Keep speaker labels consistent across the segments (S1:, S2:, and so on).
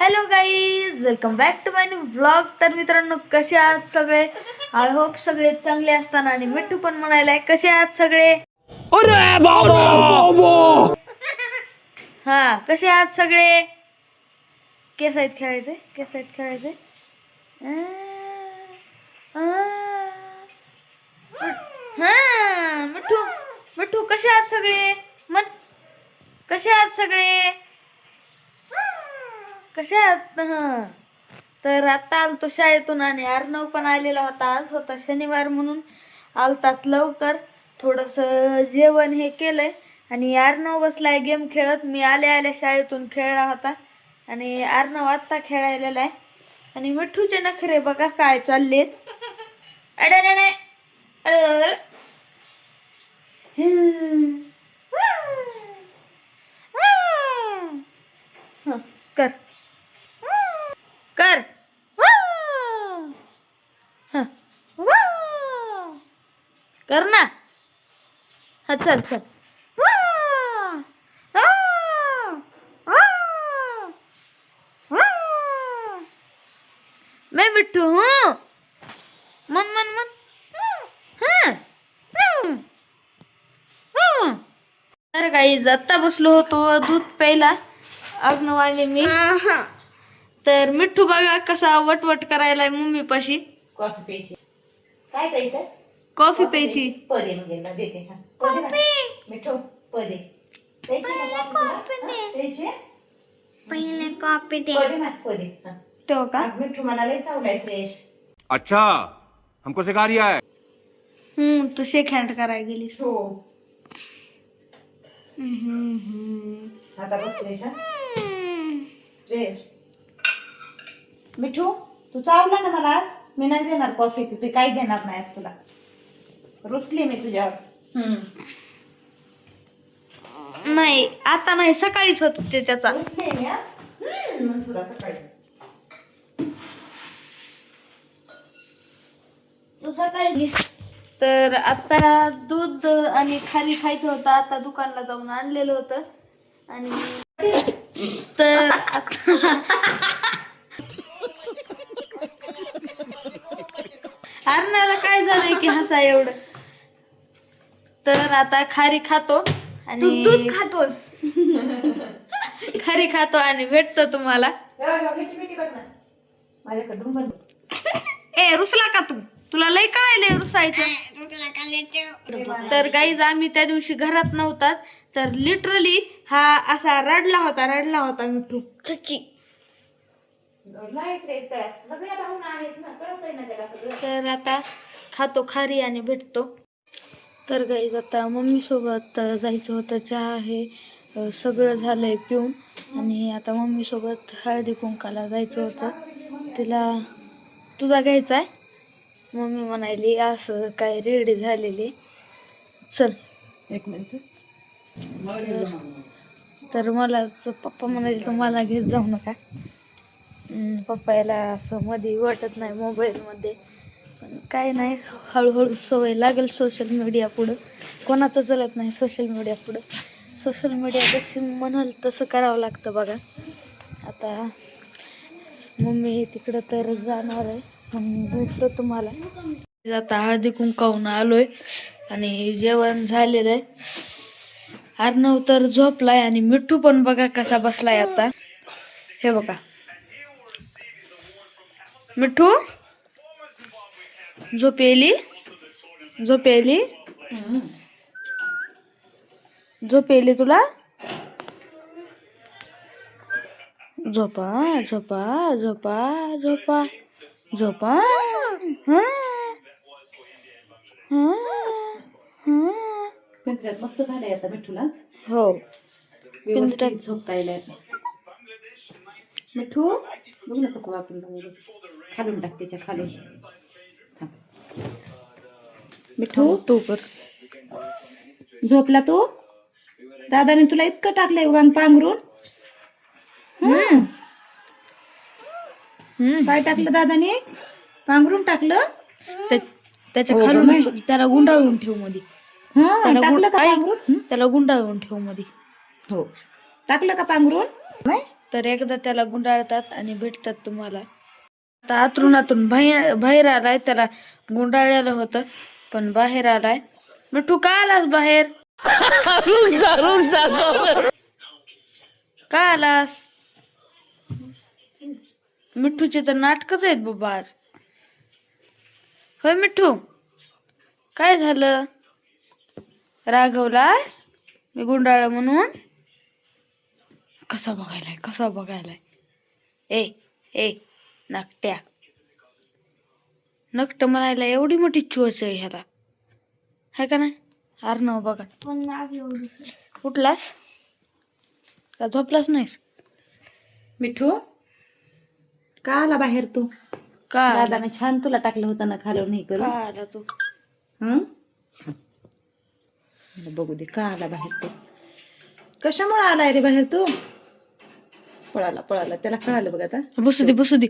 S1: Hello guys welcome back to my new vlog तर मित्रांनो कसे आहात सगळे? आय होप सगळे चांगले असताना आणि मिठू पण म्हणायलाय कसे आहात सगळे? हा कसे आहात सगळे? केस आहेत खेळायचे? केस आहेत खेळायचे. हा मिठू मिठू कसे आहात सगळे? मन कसे आहात सगळे? कशा आहात हा. तर आता आलतो शाळेतून आणि अर्णव पण आलेला होता. आज होता शनिवार म्हणून आलतात लवकर. थोडंसं जेवण हे केलंय. आणि अर्णव बसलाय गेम खेळत. मी आले आल्या शाळेतून खेळला होता. आणि अर्णव आत्ता खेळायलेला आहे. आणि मिठूचे नखरे बघा काय चाललेत. अडे अडे हं, कर. कर ना. हा चल चल. मैं मिठू हूँ. मन मन मन. हं. हं. हं. तर काही आत्ता बसलो होतो दूध प्यायला. अग्नवाणी मी. तर मिठू बघा कसा वटवट करायलाय मम्मी पाशी
S2: कॉफी प्यायची. काय प्यायचं?
S1: कॉफी प्यायची.
S2: पदे म्हणजे ना देते हा. पदे ना. मिठू पदे. प्यायची ना कॉफी तुला? हा, प्यायची?
S1: पहिले कॉफी दे.
S2: पदे ना पदे हा.
S1: तो का?
S2: आज मिठू म्हणाले चावलाय फ्रेश.
S3: अच्छा हमको सिखा रिया है
S1: हम्म तू शेक हँड करायला गेलीस.
S2: हो.
S1: हम्म, हम्म.
S2: आता बघ फ्रेश हा. फ्रेश. मिठू तू चावला ना मला आज? मी नाही देणार कॉफी तू ते काही देणार नाही आज तुला. रुसली मी तुझ्यावर
S1: नाही आता नाही सकाळीच होत ते त्याचा तर आता दूध आणि खाली खायचं होतं. आता दुकानला जाऊन आणलेलं होतं. आणि तर आता अर्णाला काय झालंय की हसा एवढं? तर आता खारी खातो आणि दूध खातोस. खारी खातो आणि भेटतो तुम्हाला.
S2: मिठी बघ ना. माझ्याकडून बघ
S1: ए रुसला का तू? तुला लय कळायलंय रुसायचं. तर गाईज आम्ही त्या दिवशी घरात नव्हतात. तर लिटरली हा असा रडला होता रडला होता मिठू
S2: सगळं.
S1: तर आता खातो खारी आणि भेटतो. तर गाईज आता मम्मी सोबत जायचं होतं चहा हे अ, सगळं झालंय पिऊन. आणि आता मम्मी सोबत हळदी कुंकाला जायचं होतं. तिला तुझा घ्यायचा आहे? मम्मी म्हणाली असं काय रेडी झालेली. चल.
S2: एक मिनिट.
S1: तर मला पप्पा म्हणाले तर मला घेत जाऊ नका. हम्म, पप्पा याला असं मध्ये वाटत नाही मोबाईलमध्ये पण काय नाही हळूहळू सवय लागेल सोशल मीडिया पुढं. कोणाचं चलत नाही सोशल मीडिया पुढं. सोशल मीडिया जशी म्हणाल तसं करावं लागतं बघा. आता मम्मी तिकडं तर जाणार आहे मग भेटतो तुम्हाला. आता हळदी कुंकावून आलोय आणि जेवण झालेलं आहे. अर्णव तर झोपलाय आणि मिठू पण बघा कसा बसलाय आता. हे बघा. मिठू? झोप येली झोप येली झोप येली तुला झोपा झोपा. झोपा झोपा झोपा
S2: पिंजऱ्यात मस्त झालंय आता मिठूला.
S1: हो.
S2: झोपता येईल. मिठू बघ ना कसं वापरून. खालून टाक त्याच्या खालून थांब. मिठू
S1: तू कर.
S2: झोपला तू? दादाने तुला इतकं टाकलंय वांग पांघरून. काय टाकलं दादाने? पांघरून टाकलं?
S1: त्या- त्याच्या
S2: हो
S1: खालून? त्याला गुंडाळून ठेवमध्ये
S2: हा टाकलं का पांघरून?
S1: त्याला गुंडाळून ठेवमध्ये
S2: हो. टाकलं का पांघरून?
S1: तर एकदा त्याला गुंडाळतात आणि भेटतात तुम्हाला. आता अतरुणातून बाहेर बाहेर आलाय त्याला गुंडाळलेलं होतं पण बाहेर आलाय. मिठू का आलास बाहेर? का आलास? मिठूचे तर नाटकच आहेत बाबा आज. होय मिठू काय झालं? रागवलास? मी गुंडाळ म्हणून? कसा बघायलाय कसा बघायलाय? ए ए नकट्या. नकट म्हणायला एवढी मोठी चोच आहे ह्याला. हाय का नाही? अर्णव बघा उठलास का झोपलास नाहीस?
S2: मिठू का आला बाहेर तू?
S1: का आला?
S2: दादाने छान तुला टाकलं होतं ना खालून हे
S1: का
S2: करून
S1: आला तू?
S2: हं? बघू दे का आला बाहेर तू? कशामुळे आलाय रे बाहेर तू? पळाला पळाला. त्याला कळालं बघ आता.
S1: बसू दे बसू दे.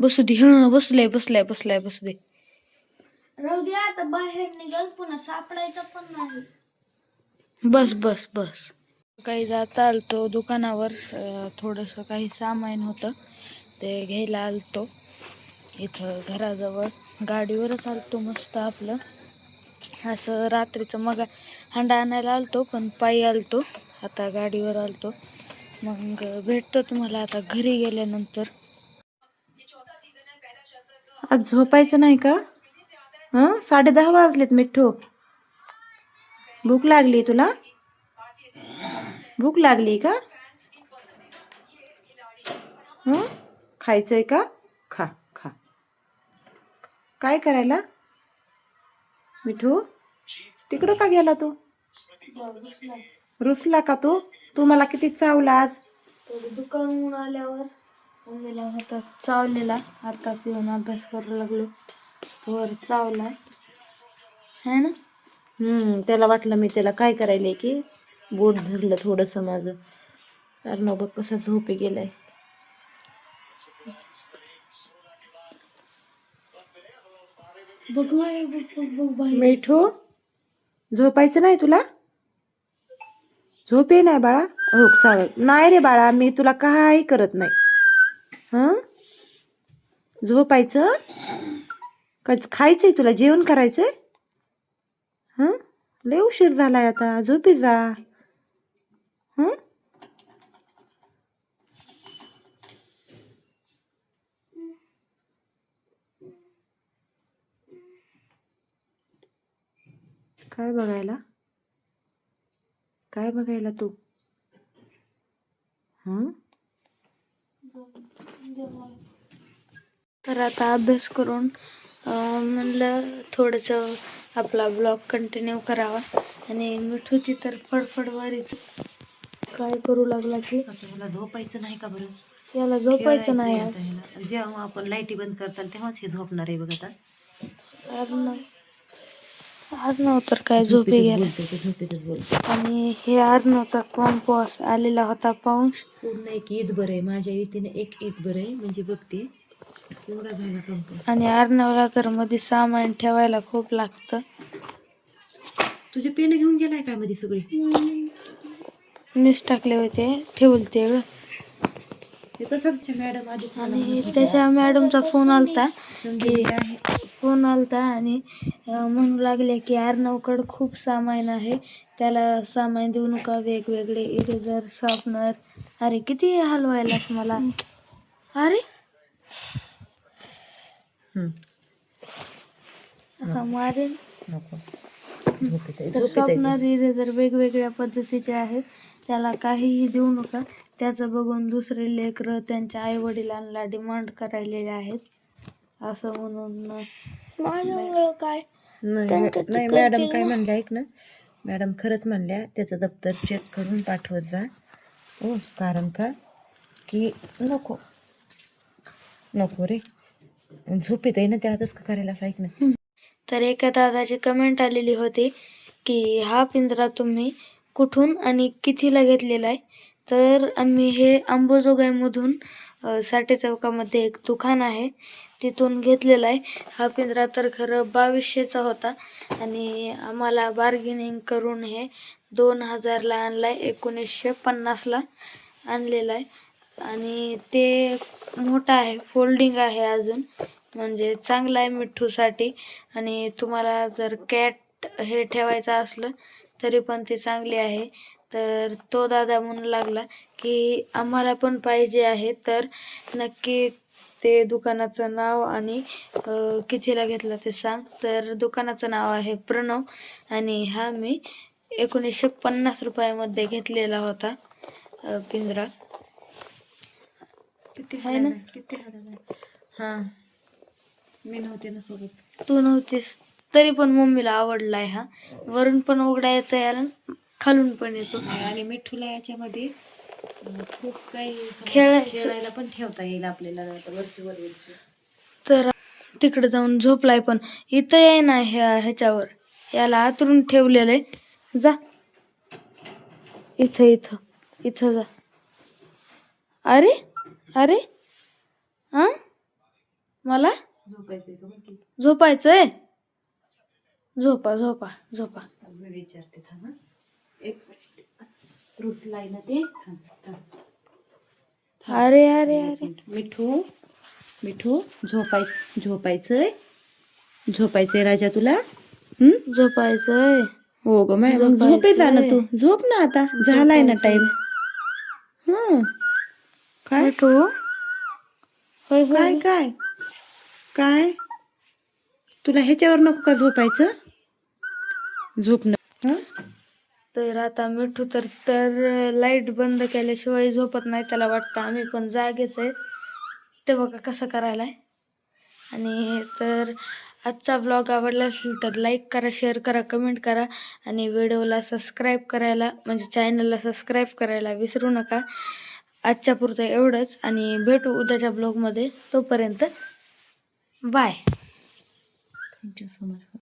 S1: बसू दे. हा बसलाय बसलाय बसलाय बसू दे.
S4: राहू दे आता बाहेर निघाल. पुन्हा सापडायचं पण नाही.
S1: बस बस बस. काही जाता आलतो दुकानावर. अं, थोडंसं काही सामान होतं. ते घ्यायला आलतो. इथं घराजवळ गाडीवरच आलतो मस्त आपलं. असं रात्रीचं मग हांडा आणायला आलतो पण पायी आलतो. आता गाडीवर आलतो. मग भेटतो तुम्हाला आता घरी गेल्यानंतर.
S2: आज झोपायचं नाही का? हं? साडे दहा वाजलेत मिठ्ठू. भूक लागली तुला? भूक लागली का? हं? खायचंय का? खा खा. काय करायला? मिठू तिकडं का गेला तू? रुसला का तू? तू मला किती चावला आज?
S1: थोडं दुकानहून आल्यावर मम्मीला होता चावलेला. आताच येऊन अभ्यास करायला लागलो. तोवर चावलाय. है ना?
S2: हम्म त्याला वाटलं मी त्याला काय करायले की बोट धरलं थोडंसं माझं. कारण बघ कसा झोपी गेलाय.
S1: बघ बाई, बघ बघ बघ बाई.
S2: मिठू झोपायचं नाही तुला? झोप ये नाही बाळा? हो चालेल. नाही रे बाळा मी तुला काही करत नाही. हं? झोपायचं? का खायचंय तुला? जेवण करायचंय? हं? लय उशीर झालाय आता. झोपे जा. हं? काय बघायला? काय बघायला तू? हं?
S1: तर आता अभ्यास करून अं, म्हणलं थोडंसं आपला ब्लॉग कंटिन्यू करावा. आणि मिठूची तर फडफड वारीच. काय करू लागला की?
S2: आता मला झोपायचं नाही का बरं?
S1: याला झोपायचं नाही.
S2: जेव्हा आपण लाईटी बंद करताल तेव्हाच हे झोपणार आहे बघ आता.
S1: अर्णव तर काय झोपी गेला.
S2: झोपेतच बोलते
S1: आणि हे अर्णवचा कॉम्पॉस आलेला होता पाऊस?
S2: पूर्ण एक ईद बरं आहे माझ्या ईदीने एक ईद बरं आहे म्हणजे बघते. एवढा झाला
S1: आणि अर्णवला तर मध्ये सामान ठेवायला खूप लागतं.
S2: तुझे पेन घेऊन गेलाय काय मध्ये सगळी?
S1: मीच टाकले होते ठेवलते ग.
S2: हे तसंच मॅडम आधीच मला
S1: आणि त्याच्या मॅडमचा फोन आलता की फोन आलता आणि म्हणू लागले की अर्णवकडं खूप सामान आहे. त्याला सामान देऊ नका वेगवेगळे इरेझर शॉर्पनर. अरे किती हलवायलास मला? अरे! मारेन. तर
S2: आहे
S1: शॉर्पनर इरेझर वेगवेगळ्या पद्धतीचे आहेत. त्याला काहीही देऊ नका. त्याचं बघून दुसरे लेकरं त्यांच्या आई वडिलांना डिमांड करायलेले आहेत. असं म्हणून माझ्यामुळं काय?
S2: नाही नाही, मॅडम काय म्हणल्या ऐक ना. मॅडम खरंच म्हणल्या त्याचं दप्तर चेक करून पाठवत जा. हो कारण का? की नको. नको रे. झोपेत आहे ना त्याला तसं करायला असं ऐक ना.
S1: तर एका दादाची कमेंट आलेली होती की हा पिंजरा तुम्ही कुठून आणि कितीला घेतलेला आहे? तर आम्ही हे अंबोजोगाईमधून अ, साठे चौकामध्ये एक दुकान आहे. तिथून घेतलेला आहे. हा पिंजरा तर खरं बावीसशेचा होता आणि आम्हाला बार्गेनिंग करून हे दोन हजारला आणला आहे एकोणीसशे पन्नासला आणलेला आहे. आणि ते मोठं आहे फोल्डिंग आहे अजून. म्हणजे चांगलं आहे मिठ्ठूसाठी आणि तुम्हाला जर कॅट हे ठेवायचं असलं तरी पण ती चांगली आहे. तर तो दादा म्हणू लागला की आम्हाला पण पाहिजे आहे. तर नक्की ते दुकानाचं नाव आणि कितीला घेतलं ते सांग. तर दुकानाचं नाव आहे प्रणव आणि हा मी एकोणीसशे पन्नास रुपयामध्ये घेतलेला होता पिंजरा.
S2: किती
S1: आहे ना?
S2: किती हा. मी नव्हते ना सोबत.
S1: तू नव्हतीस तरी पण मम्मीला आवडलाय हा. वरून पण उघडा येतं याला खालून पण येतो.
S2: आणि मिठूला याच्यामध्ये खूप काही
S1: खेळायचं.
S2: खेळायला पण ठेवता येईल आपल्याला आता वरची वर.
S1: तर तिकडे जाऊन झोपलाय पण इथं आहे ना ह्या ह्याच्यावर. याला आतरून ठेवलेलं आहे जा. इथं इथं. इथं जा. अरे अरे. हा मला?
S2: झोपायचंय का की.
S1: झोपायचंय? झोपा झोपा झोपा.
S2: मी विचारते थांब. एक मिनिट. रुसलाय ना ते. थांब थांब.
S1: अरे अरे अरे.
S2: मिठू मिठू झोपाय झोपायचंय? झोपायचंय राजा तुला? हम्म
S1: झोपायचंय.
S2: हो ग मग झोपे जा ना तू. झोप ना आता. झालाय ना टाइम हं. काय?
S1: तू? होय.
S2: काय काय? काय? तुला ह्याच्यावर नको का झोपायचं? झोप ना. हं?
S1: तर आता मिठू तर तर लाइट बंद केल्याशिवाय झोपत नाही त्याला वाटतं. आम्ही पण जागेच आहे. ते बघा कसं करायला आहे आणि तर आजचा ब्लॉग आवडला असेल तर लाईक करा शेअर करा कमेंट करा आणि व्हिडिओला सबस्क्राईब करायला म्हणजे चॅनलला सबस्क्राईब करायला विसरू नका. आजच्या पुरतं एवढंच आणि भेटू उद्याच्या ब्लॉगमध्ये तोपर्यंत बाय
S2: थँक्यू सो मच